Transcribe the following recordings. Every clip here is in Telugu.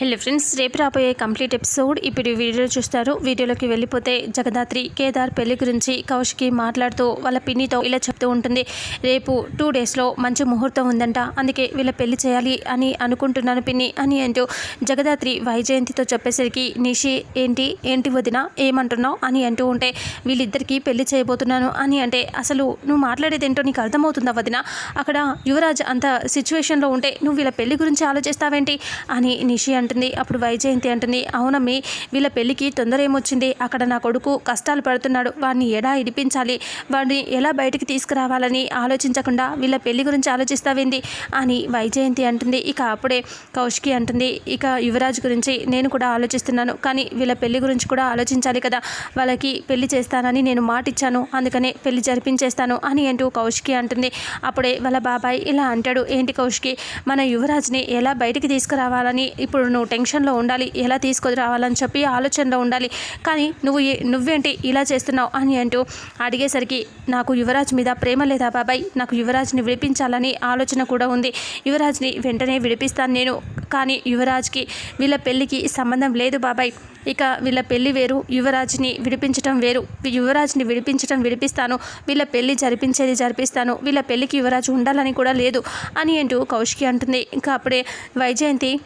హలో ఫ్రెండ్స్ రేపు రాబోయే కంప్లీట్ ఎపిసోడ్ ఇప్పుడు వీడియో చూస్తారు. వీడియోలోకి వెళ్ళిపోతే జగదాత్రి కేదార్ పెళ్ళి గురించి కౌశికి మాట్లాడుతూ వాళ్ళ పిన్నితో ఇలా చెప్తూ ఉంటుంది. రేపు టూ డేస్లో మంచి ముహూర్తం ఉందంట. అందుకే వీళ్ళ పెళ్ళి చేయాలి అని అనుకుంటున్నాను పిన్ని అని అంటూ జగదాత్రి వైజయంతితో చెప్పేసరికి నిషి ఏంటి? ఏంటి వదిన? ఏమంటున్నావు? అని అంటూ ఉంటే వీళ్ళిద్దరికీ పెళ్ళి చేయబోతున్నాను అని అంటే అసలు నువ్వు మాట్లాడేది ఏంటో నీకు అర్థమవుతుందా వదిన? అక్కడ యువరాజ్ అంత సిచ్యువేషన్లో ఉంటే నువ్వు వీళ్ళ పెళ్ళి గురించి ఆలోచిస్తావేంటి? అని నిషి అంటుంది. అప్పుడు వైజయంతి అంటుంది అవునమ్మి వీళ్ళ పెళ్ళికి తొందర ఏమొచ్చింది? అక్కడ నా కొడుకు కష్టాలు పడుతున్నాడు. వాడిని ఎలా ఇడిపించాలి? వాడిని ఎలా బయటికి తీసుకురావాలని ఆలోచించకుండా వీళ్ళ పెళ్ళి గురించి ఆలోచిస్తావేంది? అని వైజయంతి అంటుంది. ఇక అప్పుడే కౌశికి అంటుంది ఇక యువరాజ్ గురించి నేను కూడా ఆలోచిస్తున్నాను. కానీ వీళ్ళ పెళ్ళి గురించి కూడా ఆలోచించాలి కదా. వాళ్ళకి పెళ్ళి చేస్తానని నేను మాట ఇచ్చాను అందుకనే పెళ్ళి జరిపించేస్తాను అని అంటూ కౌశికి అంటుంది. అప్పుడే వాళ్ళ బాబాయ్ ఇలా అంటాడు. ఏంటి కౌశికి? మన యువరాజ్ని ఎలా బయటికి తీసుకురావాలని ఇప్పుడు నువ్వు టెన్షన్లో ఉండాలి ఎలా తీసుకొని రావాలని చెప్పి ఆలోచనలో ఉండాలి. కానీ నువ్వు ఏ- నువ్వేంటి ఇలా చేస్తున్నావు అని అంటూ అడిగేసరికి నాకు యువరాజ్ మీద ప్రేమ లేదా బాబాయ్? నాకు యువరాజ్ని విడిపించాలని ఆలోచన కూడా ఉంది. యువరాజ్ని వెంటనే విడిపిస్తాను నేను. కానీ యువరాజ్కి వీళ్ళ పెళ్ళికి సంబంధం లేదు బాబాయ్. ఇక వీళ్ళ పెళ్ళి వేరు యువరాజ్ని విడిపించటం వేరు. యువరాజ్ని విడిపించటం విడిపిస్తాను. వీళ్ళ పెళ్ళి జరిపించేది జరిపిస్తాను. వీళ్ళ పెళ్ళికి యువరాజు ఉండాలని కూడా లేదు అని అంటూ కౌశికి అంటుంది. ఇంకా అప్పుడే వైజయంతి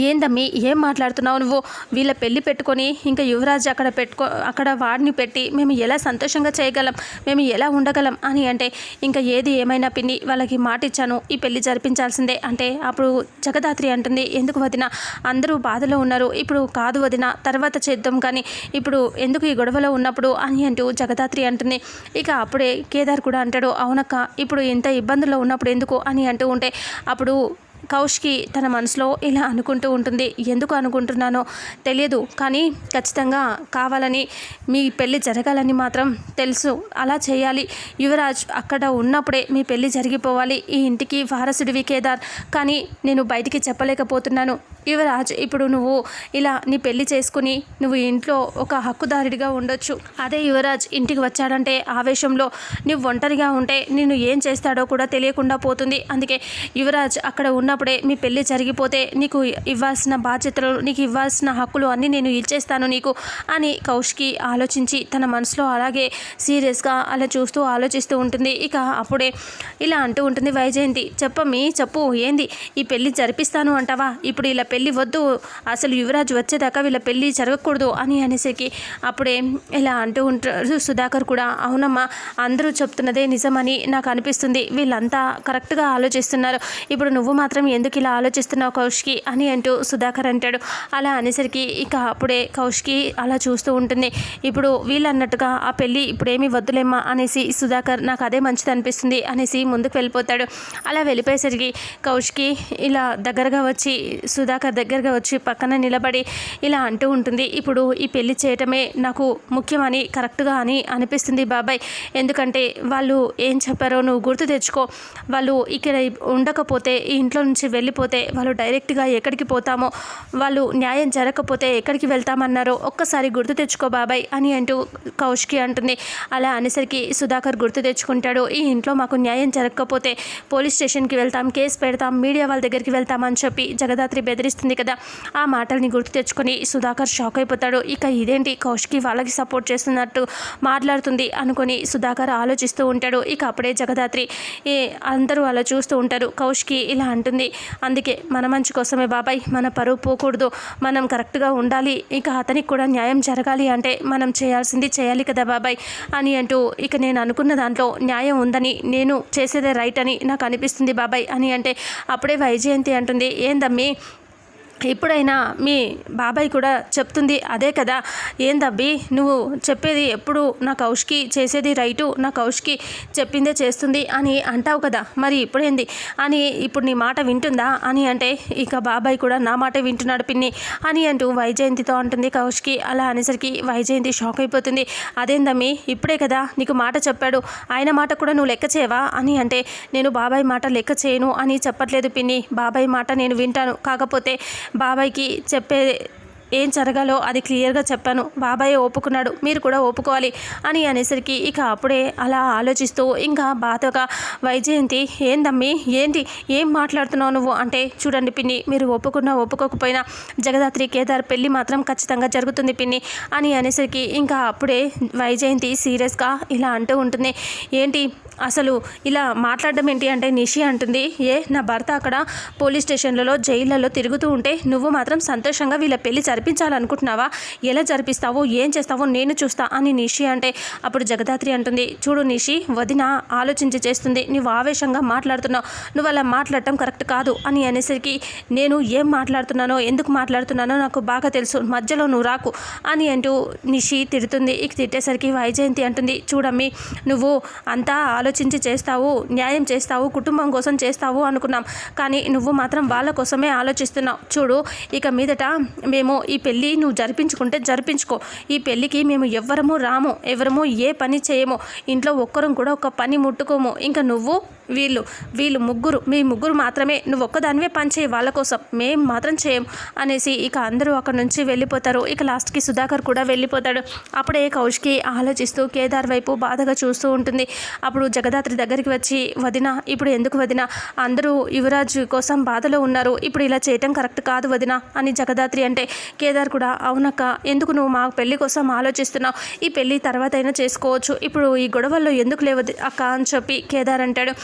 ఏందమ్మి ఏం మాట్లాడుతున్నావు నువ్వు? వీళ్ళ పెళ్ళి పెట్టుకొని ఇంకా యువరాజ్ అక్కడ పెట్టుకో అక్కడ వాడిని పెట్టి మేము ఎలా సంతోషంగా చేయగలం మేము ఎలా ఉండగలం అని అంటే ఇంకా ఏది ఏమైనా పిన్ని వాళ్ళకి మాట ఇచ్చాను ఈ పెళ్ళి జరిపించాల్సిందే అంటే అప్పుడు జగదాత్రి అంటుంది ఎందుకు వదిన? అందరూ బాధలో ఉన్నారు ఇప్పుడు కాదు వదిన తర్వాత చేద్దాం కానీ ఇప్పుడు ఎందుకు ఈ గొడవలో ఉన్నప్పుడు? అని అంటూ జగదాత్రి అంటుంది ఇక అప్పుడే కేదార్ కూడా అంటాడు అవునక్క ఇప్పుడు ఇంత ఇబ్బందుల్లో ఉన్నప్పుడు ఎందుకు అని అంటూ ఉంటే అప్పుడు కౌష్కి తన మనసులో ఇలా అనుకుంటూ ఉంటుంది. ఎందుకు అనుకుంటున్నానో తెలియదు. కానీ ఖచ్చితంగా కావాలని మీ పెళ్ళి జరగాలని మాత్రం తెలుసు. అలా చేయాలి. యువరాజ్ అక్కడ ఉన్నప్పుడే మీ పెళ్ళి జరిగిపోవాలి. ఈ ఇంటికి వారసుడివి కేదార్. కానీ నేను బయటికి చెప్పలేకపోతున్నాను. యువరాజ్ ఇప్పుడు నువ్వు ఇలా నీ పెళ్ళి చేసుకుని నువ్వు ఇంట్లో ఒక హక్కుదారుడిగా ఉండొచ్చు. అదే యువరాజ్ ఇంటికి వచ్చాడంటే ఆవేశంలో నువ్వు ఒంటరిగా ఉంటే నిన్ను ఏం చేస్తాడో కూడా తెలియకుండా పోతుంది. అందుకే యువరాజ్ అక్కడ ఉన్న ఉన్నప్పుడే మీ పెళ్ళి జరిగిపోతే నీకు ఇవ్వాల్సిన బాధ్యతలు నీకు ఇవ్వాల్సిన హక్కులు అన్నీ నేను ఇచ్చేస్తాను నీకు అని కౌష్కి ఆలోచించి తన మనసులో అలాగే సీరియస్గా అలా చూస్తూ ఆలోచిస్తూ ఉంటుంది. ఇక అప్పుడే ఇలా అంటూ ఉంటుంది వైజయంతి చెప్పమ్మి చెప్పు ఏంది? ఈ పెళ్ళి జరిపిస్తాను అంటావా? ఇప్పుడు ఇలా పెళ్ళి వద్దు అసలు యువరాజ్ వచ్చేదాకా వీళ్ళ పెళ్ళి జరగకూడదు అని అనేసరికి అప్పుడే ఇలా అంటూ ఉంటారు సుధాకర్ కూడా. అవునమ్మా అందరూ చెప్తున్నదే నిజమని నాకు అనిపిస్తుంది. వీళ్ళంతా కరెక్ట్గా ఆలోచిస్తున్నారు. ఇప్పుడు నువ్వు మాత్రం ఎందుకు ఇలా ఆలోచిస్తున్నావు కౌశికి అని అంటూ సుధాకర్ అంటాడు. అలా అనేసరికి ఇక అప్పుడే కౌశికి అలా చూస్తూ ఉంటుంది. ఇప్పుడు వీళ్ళన్నట్టుగా ఆ పెళ్ళి ఇప్పుడేమీ వద్దులేమ్మా అనేసి సుధాకర్ నాకు అదే మంచిది అనిపిస్తుంది అనేసి ముందుకు వెళ్ళిపోతాడు. అలా వెళ్ళిపోయేసరికి కౌష్కి ఇలా దగ్గరగా వచ్చి సుధాకర్ దగ్గరగా వచ్చి పక్కన నిలబడి ఇలా అంటూ ఉంటుంది. ఇప్పుడు ఈ పెళ్ళి చేయటమే నాకు ముఖ్యమని కరెక్ట్గా అని అనిపిస్తుంది బాబాయ్. ఎందుకంటే వాళ్ళు ఏం చెప్పారో నువ్వు గుర్తు తెచ్చుకో. వాళ్ళు ఇక్కడ ఉండకపోతే ఈ ఇంట్లో నుంచి వెళ్ళిపోతే వాళ్ళు డైరెక్ట్గా ఎక్కడికి పోతామో వాళ్ళు న్యాయం జరగకపోతే ఎక్కడికి వెళ్తామన్నారో ఒక్కసారి గుర్తు తెచ్చుకో బాబాయ్ అని అంటూ కౌష్కి అంటుంది. అలా అనేసరికి సుధాకర్ గుర్తు తెచ్చుకుంటాడు. ఈ ఇంట్లో మాకు న్యాయం జరగకపోతే పోలీస్ స్టేషన్కి వెళ్తాం కేసు పెడతాం మీడియా వాళ్ళ దగ్గరికి వెళ్తామని చెప్పి జగదాత్రి బెదిరిస్తుంది కదా. ఆ మాటల్ని గుర్తు తెచ్చుకొని సుధాకర్ షాక్ అయిపోతాడు. ఇక ఇదేంటి? కౌష్కి వాళ్ళకి సపోర్ట్ చేస్తున్నట్టు మాట్లాడుతుంది అనుకొని సుధాకర్ ఆలోచిస్తూ ఉంటాడు. ఇక అప్పుడే జగదాత్రి అందరూ అలా చూస్తూ ఉంటారు. కౌష్కి ఇలా అంటుంది. అందుకే మన మంచి కోసమే బాబాయ్ మన పరువు పోకూడదు. మనం కరెక్ట్గా ఉండాలి. ఇక అతనికి కూడా న్యాయం జరగాలి అంటే మనం చేయాల్సింది చేయాలి కదా బాబాయ్ అని అంటూ ఇక నేను అనుకున్న దాంట్లో న్యాయం ఉందని నేను చేసేదే రైట్ అని నాకు అనిపిస్తుంది బాబాయ్ అని అంటే అప్పుడే వైజయంతి అంటుంది. ఏందమ్మీ ఎప్పుడైనా మీ బాబాయ్ కూడా చెప్తుంది అదే కదా ఏందబ్బి నువ్వు చెప్పేది ఎప్పుడు నా కౌష్కి చేసేది రైటు నా కౌష్కి చెప్పిందే చేస్తుంది అని అంటావు కదా మరి ఇప్పుడేంది? అని ఇప్పుడు నీ మాట వింటుందా? అని అంటే ఇక బాబాయ్ కూడా నా మాట వింటున్నాడు పిన్ని అని అంటూ వైజయంతితో అంటుంది కౌష్కి. అలా అనేసరికి వైజయంతి షాక్ అయిపోతుంది. అదేందమ్మి ఇప్పుడే కదా నీకు మాట చెప్పాడు ఆయన మాట కూడా నువ్వు లెక్క చేయవా? అని అంటే నేను బాబాయ్ మాట లెక్క చేయను అని చెప్పట్లేదు పిన్ని. బాబాయ్ మాట నేను వింటాను కాకపోతే బాబాయ్కి చెప్పే ఏం జరగాలో అది క్లియర్గా చెప్పాను. బాబాయ్ ఒప్పుకున్నాడు. మీరు కూడా ఒప్పుకోవాలి అని అనేసరికి ఇక అప్పుడే అలా ఆలోచిస్తూ ఇంకా బాధగా వైజయంతి ఏందమ్మి? ఏంటి? ఏం మాట్లాడుతున్నావు నువ్వు? అంటే చూడండి పిన్ని మీరు ఒప్పుకున్నా ఒప్పుకోకపోయినా జగదాత్రి కేదార్ పెళ్ళి మాత్రం ఖచ్చితంగా జరుగుతుంది పిన్ని అని అనేసరికి ఇంకా అప్పుడే వైజయంతి సీరియస్గా ఇలా అంటూ ఉంటుంది. ఏంటి? అసలు ఇలా మాట్లాడడం ఏంటి అంటే నిషి అంటుంది ఏ నా భర్త అక్కడ పోలీస్ స్టేషన్లలో జైళ్ళలో తిరుగుతూ ఉంటే నువ్వు మాత్రం సంతోషంగా వీళ్ళ పెళ్ళి జరిపించాలనుకుంటున్నావా? ఎలా జరిపిస్తావో ఏం చేస్తావో నేను చూస్తా అని నిషి అంటే అప్పుడు జగదాత్రి అంటుంది చూడు నిషి వదిన ఆలోచించి చేస్తుంది నువ్వు ఆవేశంగా మాట్లాడుతున్నావు నువ్వు అలా మాట్లాడటం కరెక్ట్ కాదు అని అనేసరికి నేను ఏం మాట్లాడుతున్నానో ఎందుకు మాట్లాడుతున్నానో నాకు బాగా తెలుసు మధ్యలో నువ్వు రాకు అని అంటూ నిషి తిడుతుంది. ఇక తిట్టేసరికి వైజయంతి అంటుంది చూడమ్మి నువ్వు అంతా ఆలోచించి చేస్తావు న్యాయం చేస్తావు కుటుంబం కోసం చేస్తావు అనుకున్నాం. కానీ నువ్వు మాత్రం వాళ్ళ కోసమే ఆలోచిస్తున్నావు. చూడు ఇక మీదట మేము ఈ పెళ్ళి నువ్వు జరిపించుకుంటే జరిపించుకో. ఈ పెళ్ళికి మేము ఎవ్వరము రాము ఎవరము ఏ పని చేయము. ఇంట్లో ఒక్కరం కూడా ఒక పని ముట్టుకోము. ఇంకా నువ్వు వీళ్ళు వీళ్ళు ముగ్గురు మీ ముగ్గురు మాత్రమే నువ్వు ఒక్కదానివే పని చేయి వాళ్ళ కోసం. మేం మాత్రం చేయం అనేసి ఇక అందరూ అక్కడ నుంచి వెళ్ళిపోతారు. ఇక లాస్ట్కి సుధాకర్ కూడా వెళ్ళిపోతాడు. అప్పుడే కౌష్కి ఆలోచిస్తూ కేదార్ వైపు బాధగా చూస్తూ ఉంటుంది. అప్పుడు జగదాత్రి దగ్గరికి వచ్చి వదిన ఇప్పుడు ఎందుకు వదిన? అందరూ యువరాజు కోసం బాధలో ఉన్నారు. ఇప్పుడు ఇలా చేయటం కరెక్ట్ కాదు వదిన అని జగదాత్రి అంటే కేదార్ కూడా అవునక్క ఎందుకు నువ్వు మా పెళ్ళి కోసం ఆలోచిస్తున్నావు? ఈ పెళ్ళి తర్వాత అయినా చేసుకోవచ్చు. ఇప్పుడు ఈ గొడవల్లో ఎందుకు లేవు అక్క? అని చెప్పి కేదార్ అంటాడు.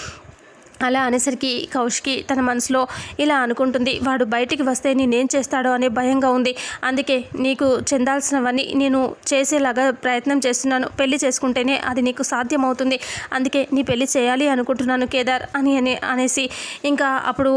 అలా అనేసరికి కౌశికి తన మనసులో ఇలా అనుకుంటుంది వాడు బయటికి వస్తే నేనేం చేస్తాడో అనే భయంగా ఉంది. అందుకే నీకు చెందాల్సినవన్నీ నేను చేసేలాగా ప్రయత్నం చేస్తున్నాను. పెళ్ళి చేసుకుంటేనే అది నీకు సాధ్యమవుతుంది. అందుకే నీ పెళ్ళి చేయాలి అనుకుంటున్నాను కేదార్ అని అని అనేసి ఇంకా అప్పుడు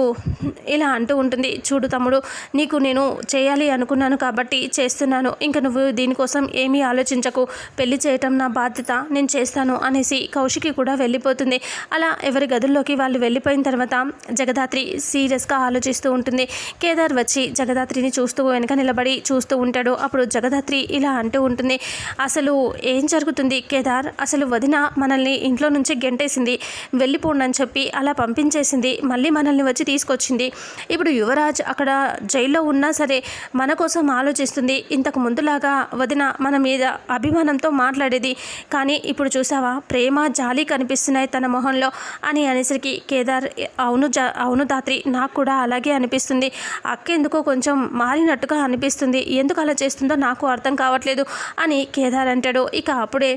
ఇలా అంటూ ఉంటుంది. చూడు తమ్ముడు నీకు నేను చేయాలి అనుకున్నాను కాబట్టి చేస్తున్నాను. ఇంకా నువ్వు దీనికోసం ఏమీ ఆలోచించకు. పెళ్ళి చేయటం నా బాధ్యత. నేను చేస్తాను అనేసి కౌశికి కూడా వెళ్ళిపోతుంది. అలా ఎవరి గదుల్లోకి వాళ్ళు వెళ్ళిపోయిన తర్వాత జగదాత్రి సీరియస్గా ఆలోచిస్తూ ఉంటుంది. కేదార్ వచ్చి జగదాత్రిని చూస్తూ వెనుక నిలబడి చూస్తూ ఉంటాడు. అప్పుడు జగదాత్రి ఇలా అంటూ ఉంటుంది. అసలు ఏం జరుగుతుంది కేదార్? అసలు వదిన మనల్ని ఇంట్లో నుంచి గెంటేసింది. వెళ్ళిపోండి అని చెప్పి అలా పంపించేసింది. మళ్ళీ మనల్ని వచ్చి తీసుకొచ్చింది. ఇప్పుడు యువరాజ్ అక్కడ జైల్లో ఉన్నా సరే మన కోసం ఆలోచిస్తుంది. ఇంతకు ముందులాగా వదిన మన మీద అభిమానంతో మాట్లాడేది. కానీ ఇప్పుడు చూసావా? ప్రేమ జాలి కనిపిస్తున్నాయి తన మొహంలో అని అనేసరికి కేదార్ అవును జ అవును దాత్రి నాకు కూడా అలాగే అనిపిస్తుంది. అక్క ఎందుకో కొంచెం మారినట్టుగా అనిపిస్తుంది. ఎందుకు అలా చేస్తుందో నాకు అర్థం కావట్లేదు అని కేదార్ అంటాడు. ఇక అప్పుడే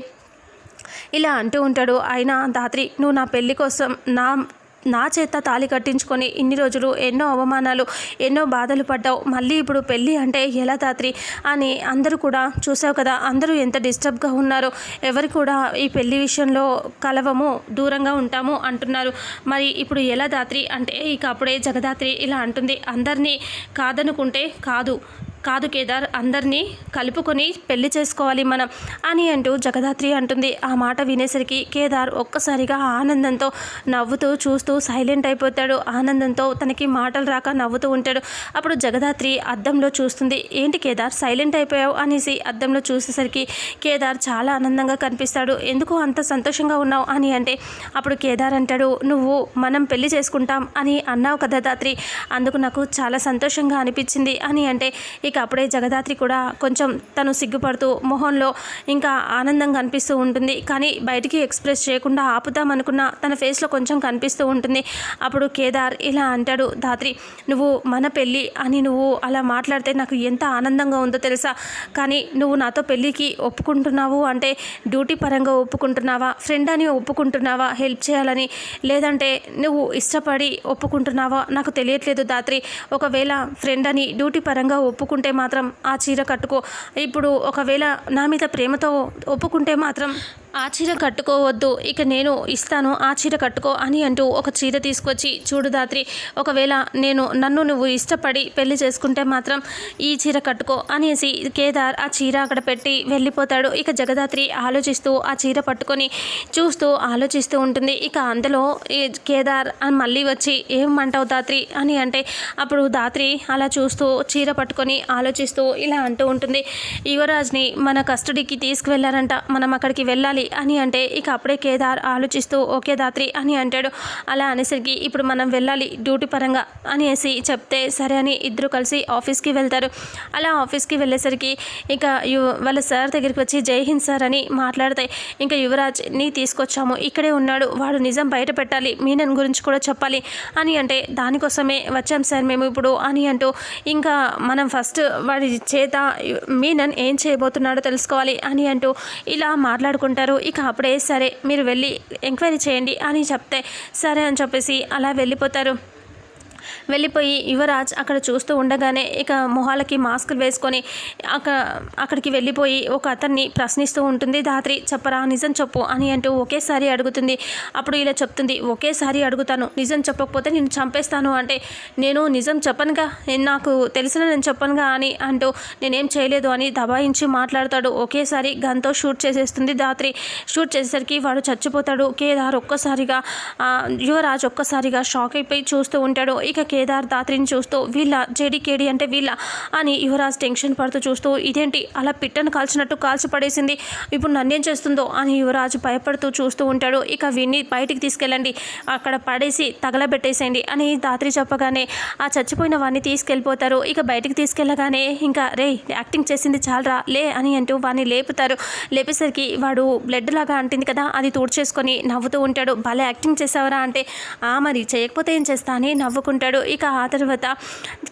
ఇలా అంటూ ఉంటాడు. అయినా దాత్రి నువ్వు నా పెళ్ళి కోసం నా నా చేత తాళి కట్టించుకొని ఇన్ని రోజులు ఎన్నో అవమానాలు ఎన్నో బాధలు పడ్డావు. మళ్ళీ ఇప్పుడు పెళ్ళి అంటే ఎలా తాత్రి? అని అందరూ కూడా చూసావు కదా అందరూ ఎంత డిస్టర్బ్గా ఉన్నారో. ఎవరు కూడా ఈ పెళ్ళి విషయంలో కలవము దూరంగా ఉంటాము అంటున్నారు. మరి ఇప్పుడు ఎలా దాత్రి అంటే ఇక అప్పుడే జగదాత్రి ఇలా అంటుంది. అందరినీ కాదనుకుంటే కాదు. కాదు కేదార్ అందరినీ కలుపుకొని పెళ్ళి చేసుకోవాలి మనం అని అంటూ జగదాత్రి అంటుంది. ఆ మాట వినేసరికి కేదార్ ఒక్కసారిగా ఆనందంతో నవ్వుతూ చూస్తూ సైలెంట్ అయిపోతాడు. ఆనందంతో తనకి మాటలు రాక నవ్వుతూ ఉంటాడు. అప్పుడు జగదాత్రి అద్దంలో చూస్తుంది. ఏంటి కేదార్ సైలెంట్ అయిపోయావు? అనేసి అద్దంలో చూసేసరికి కేదార్ చాలా ఆనందంగా కనిపిస్తాడు. ఎందుకు అంత సంతోషంగా ఉన్నావు? అని అంటే అప్పుడు కేదార్ అంటాడు నువ్వు మనం పెళ్ళి చేసుకుంటాం అని అన్నావు కదా దాత్రి. అందుకు నాకు చాలా సంతోషంగా అనిపించింది అని అంటే ఇక అప్పుడే జగదాత్రి కూడా కొంచెం తను సిగ్గుపడుతూ మొహంలో ఇంకా ఆనందం కనిపిస్తూ ఉంటుంది. కానీ బయటికి ఎక్స్ప్రెస్ చేయకుండా ఆపుదామనుకున్న తన ఫేస్లో కొంచెం కనిపిస్తూ ఉంటుంది. అప్పుడు కేదార్ ఇలా అంటాడు దాత్రి నువ్వు మన పెళ్ళి అని నువ్వు అలా మాట్లాడితే నాకు ఎంత ఆనందంగా ఉందో తెలుసా? కానీ నువ్వు నాతో పెళ్ళికి ఒప్పుకుంటున్నావు అంటే డ్యూటీ పరంగా ఒప్పుకుంటున్నావా? ఫ్రెండ్ అని ఒప్పుకుంటున్నావా? హెల్ప్ చేయాలని? లేదంటే నువ్వు ఇష్టపడి ఒప్పుకుంటున్నావా? నాకు తెలియట్లేదు దాత్రి. ఒకవేళ ఫ్రెండ్ అని డ్యూటీ పరంగా ఒప్పుకుంటే మాత్రం ఆ చీర కట్టుకో. ఇప్పుడు ఒకవేళ నా మీద ప్రేమతో ఒప్పుకుంటే మాత్రం ఆ చీర కట్టుకోవద్దు ఇక నేను ఇస్తాను ఆ చీర కట్టుకో అని అంటూ ఒక చీర తీసుకొచ్చి చూడు దాత్రి ఒకవేళ నేను నన్ను నువ్వు ఇష్టపడి పెళ్ళి చేసుకుంటే మాత్రం ఈ చీర కట్టుకో అనేసి కేదార్ ఆ చీర అక్కడ పెట్టి వెళ్ళిపోతాడు. ఇక జగదాత్రి ఆలోచిస్తూ ఆ చీర పట్టుకొని చూస్తూ ఆలోచిస్తూ ఉంటుంది. ఇక అందులో కేదార్ అని మళ్ళీ వచ్చి ఏమంటావు దాత్రి? అని అంటే అప్పుడు దాత్రి అలా చూస్తూ చీర పట్టుకొని ఆలోచిస్తూ ఇలా అంటూ ఉంటుంది. యువరాజ్ని మన కస్టడీకి తీసుకువెళ్ళారంట. మనం అక్కడికి వెళ్ళాలి. అని అంటే ఇక అప్పుడే కేదార్ ఆలోచిస్తూ ఓకే దాత్రి అని అంటాడు. అలా అనేసరికి ఇప్పుడు మనం వెళ్ళాలి డ్యూటీ పరంగా అనేసి చెప్తే సరే అని ఇద్దరు కలిసి ఆఫీస్కి వెళ్తారు. అలా ఆఫీస్కి వెళ్ళేసరికి ఇక యు వాళ్ళ సార్ దగ్గరికి వచ్చి జై హింద్ సార్ అని మాట్లాడితే ఇంకా యువరాజ్ నీ తీసుకొచ్చాము ఇక్కడే ఉన్నాడు వాడు నిజం బయట పెట్టాలి మీనన్ గురించి కూడా చెప్పాలి అని అంటే దానికోసమే వచ్చాం సార్ మేము ఇప్పుడు అని అంటూ ఇంకా మనం ఫస్ట్ వాడి చేత మీనన్ ఏం చేయబోతున్నాడో తెలుసుకోవాలి అని అంటూ ఇలా మాట్లాడుకుంటారు. ఇక అప్పుడే సరే మీరు వెళ్ళి ఎంక్వైరీ చేయండి అని చెప్తే సరే అని చెప్పేసి అలా వెళ్ళిపోతారు. వెళ్ళిపోయి యువరాజ్ అక్కడ చూస్తూ ఉండగానే ఇక మొహాలకి మాస్కులు వేసుకొని అక్కడ అక్కడికి వెళ్ళిపోయి ఒక అతన్ని ప్రశ్నిస్తూ ఉంటుంది ధాత్రి చెప్పరా? నిజం చెప్పు అని అంటూ ఒకేసారి అడుగుతుంది. అప్పుడు ఇలా చెప్తుంది ఒకేసారి అడుగుతాను నిజం చెప్పకపోతే నేను చంపేస్తాను అంటే నేను నిజం చెప్పనుగా నాకు తెలిసిన నేను చెప్పనుగా అని అంటూ నేనేం చేయలేదు అని దబాయించి మాట్లాడతాడు. ఒకేసారి గన్తో షూట్ చేసేస్తుంది ధాత్రి షూట్ చేసేసరికి వాడు చచ్చిపోతాడు. కేదార్ ఒక్కసారిగా యువరాజ్ ఒక్కసారిగా షాక్ అయిపోయి చూస్తూ ఉంటాడు. ఇక ఇక కేదార్ దాత్రిని చూస్తూ వీళ్ళ జేడీకేడి అంటే వీళ్ళ అని యువరాజ్ టెన్షన్ పడుతూ చూస్తూ ఇదేంటి అలా పిట్టను కాల్చినట్టు కాల్చి పడేసింది ఇప్పుడు నన్నేం చేస్తుందో అని యువరాజ్ భయపడుతూ చూస్తూ ఉంటాడు. ఇక విన్ని బయటికి తీసుకెళ్ళండి అక్కడ పడేసి తగలబెట్టేసేయండి అని దాత్రి చెప్పగానే ఆ చచ్చిపోయిన వాడిని తీసుకెళ్ళిపోతారు. ఇక బయటికి తీసుకెళ్ళగానే ఇంకా రే యాక్టింగ్ చేసింది చాలరా లే అని అంటూ వాడిని లేపుతారు. లేపేసరికి వాడు బ్లడ్ లాగా అంటుంది కదా అది తూడ్చేసుకొని నవ్వుతూ ఉంటాడు. భలే యాక్టింగ్ చేసావరా అంటే ఆ మరి చేయకపోతే ఏం చేస్తా అని నవ్వుకుంటాడు. ఇక ఆ తర్వాత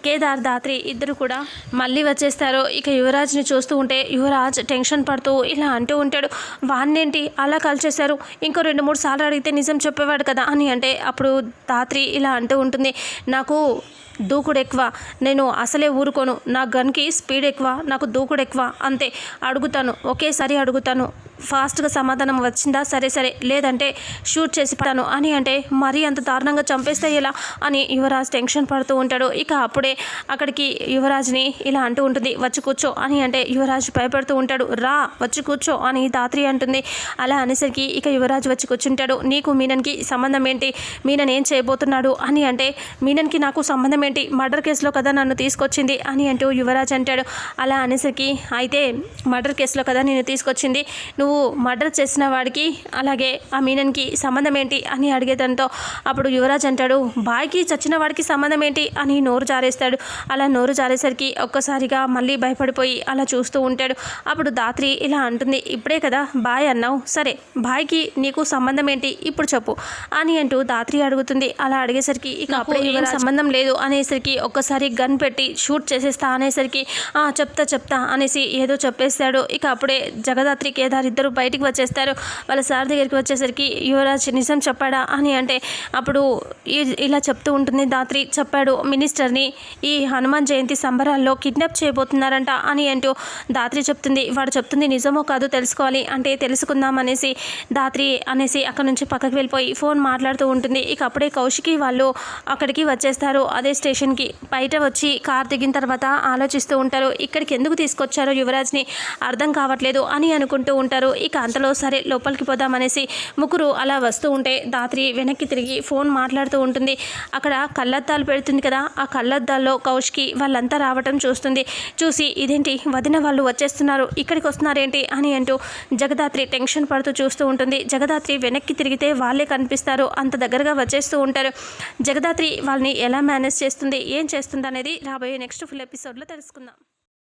కేదార్ దాత్రి ఇద్దరు కూడా మళ్ళీ వచ్చేస్తారు. ఇక యువరాజ్ని చూస్తూ ఉంటే యువరాజ్ టెన్షన్ పడుతూ ఇలా అంటూ ఉంటాడు. వాన్నేంటి అలా కాల్చేశారు ఇంకో రెండు మూడు సార్లు అడిగితే నిజం చెప్పేవాడు కదా అని అంటే అప్పుడు దాత్రి ఇలా అంటూ ఉంటుంది. నాకు దూకుడు ఎక్కువ. నేను అసలే ఊరుకోను. నా గన్కి స్పీడ్ ఎక్కువ. నాకు దూకుడు ఎక్కువ. అంతే. అడుగుతాను. ఒకేసారి అడుగుతాను. ఫాస్ట్గా సమాధానం వచ్చిందా? సరే సరే. లేదంటే షూట్ చేసి పడతాను. అని అంటే మరీ అంత దారుణంగా చంపేస్తే ఎలా? అని యువరాజ్ టెన్షన్ పడుతూ ఉంటాడు. ఇక అప్పుడే అక్కడికి యువరాజ్ని ఇలా అంటూ ఉంటుంది. వచ్చి కూర్చో. అని అంటే యువరాజ్ భయపడుతూ ఉంటాడు. రా వచ్చి కూర్చో అని దాత్రి అంటుంది. అలా అనేసరికి ఇక యువరాజ్ వచ్చి కూర్చుంటాడు. నీకు మీనన్కి సంబంధం ఏంటి? మీనన్ ఏం చేయబోతున్నాడు? అని అంటే మీనన్కి నాకు సంబంధం ఏంటి? మర్డర్ కేసులో కదా నన్ను తీసుకొచ్చింది? అని అంటూ యువరాజ్ అంటాడు. అలా అనేసరికి అయితే మర్డర్ కేసులో కదా నేను తీసుకొచ్చింది? నువ్వు మర్డర్ చేసిన వాడికి అలాగే ఆ మీనన్కి సంబంధం ఏంటి అని అడిగేదంతో అప్పుడు యువరాజ్ అంటాడు బాయ్కి చచ్చిన వాడికి సంబంధం ఏంటి? అని నోరు జారేస్తాడు. అలా నోరు జారేసరికి ఒక్కసారిగా మళ్ళీ భయపడిపోయి అలా చూస్తూ ఉంటాడు. అప్పుడు దాత్రి ఇలా అంటుంది ఇప్పుడే కదా బాయ్ అన్నావు. సరే బాయ్కి నీకు సంబంధం ఏంటి? ఇప్పుడు చెప్పు అని అంటూ దాత్రి అడుగుతుంది. అలా అడిగేసరికి ఇక అప్పుడే ఏం సంబంధం లేదు అనేసరికి ఒక్కసారి గన్ పెట్టి షూట్ చేసేస్తా అనేసరికి చెప్తా చెప్తా అనేసి ఏదో చెప్పేస్తాడు. ఇక అప్పుడే జగదాత్రి కేదారి ఇద్దరు బయటికి వచ్చేస్తారు. వాళ్ళ సార్ దగ్గరికి వచ్చేసరికి యువరాజ్ నిజం చెప్పాడా? అని అంటే అప్పుడు ఇలా చెప్తూ ఉంటుంది. దాత్రి చెప్పాడు మినిస్టర్ని ఈ హనుమాన్ జయంతి సంబరాల్లో కిడ్నాప్ చేయబోతున్నారంట అని అంటూ దాత్రి చెప్తుంది. వాడు చెప్తుంది నిజమో కాదు తెలుసుకోవాలి. అంటే తెలుసుకుందాం అనేసి దాత్రి అనేసి అక్కడ నుంచి పక్కకి వెళ్ళిపోయి ఫోన్ మాట్లాడుతూ ఉంటుంది. ఇక అప్పుడే కౌశికి వాళ్ళు అక్కడికి వచ్చేస్తారు. అదే స్టేషన్కి బయట వచ్చి కార్ దిగిన తర్వాత ఆలోచిస్తూ ఉంటారు. ఇక్కడికి ఎందుకు తీసుకొచ్చారో యువరాజ్ని? అర్థం కావట్లేదు అని అనుకుంటూ ఉంటారు. ఉంటారు ఇక అంతలో సరే లోపలికి పోదామనేసి ముగ్గురు అలా వస్తూ ఉంటే దాత్రి వెనక్కి తిరిగి ఫోన్ మాట్లాడుతూ ఉంటుంది. అక్కడ కళ్ళద్దాలు పెడుతుంది కదా ఆ కళ్ళద్దాల్లో కౌష్కి వాళ్ళంతా రావటం చూస్తుంది. చూసి ఇదేంటి వదిన వాళ్ళు వచ్చేస్తున్నారు ఇక్కడికి వస్తున్నారేంటి అని అంటూ జగదాత్రి టెన్షన్ పడుతూ చూస్తూ ఉంటుంది. జగదాత్రి వెనక్కి తిరిగితే వాళ్ళే కనిపిస్తారు అంత దగ్గరగా వచ్చేస్తూ ఉంటారు. జగదాత్రి వాళ్ళని ఎలా మేనేజ్ చేస్తుంది ఏం చేస్తుంది అనేది రాబోయే నెక్స్ట్ ఫుల్ ఎపిసోడ్లో తెలుసుకుందాం.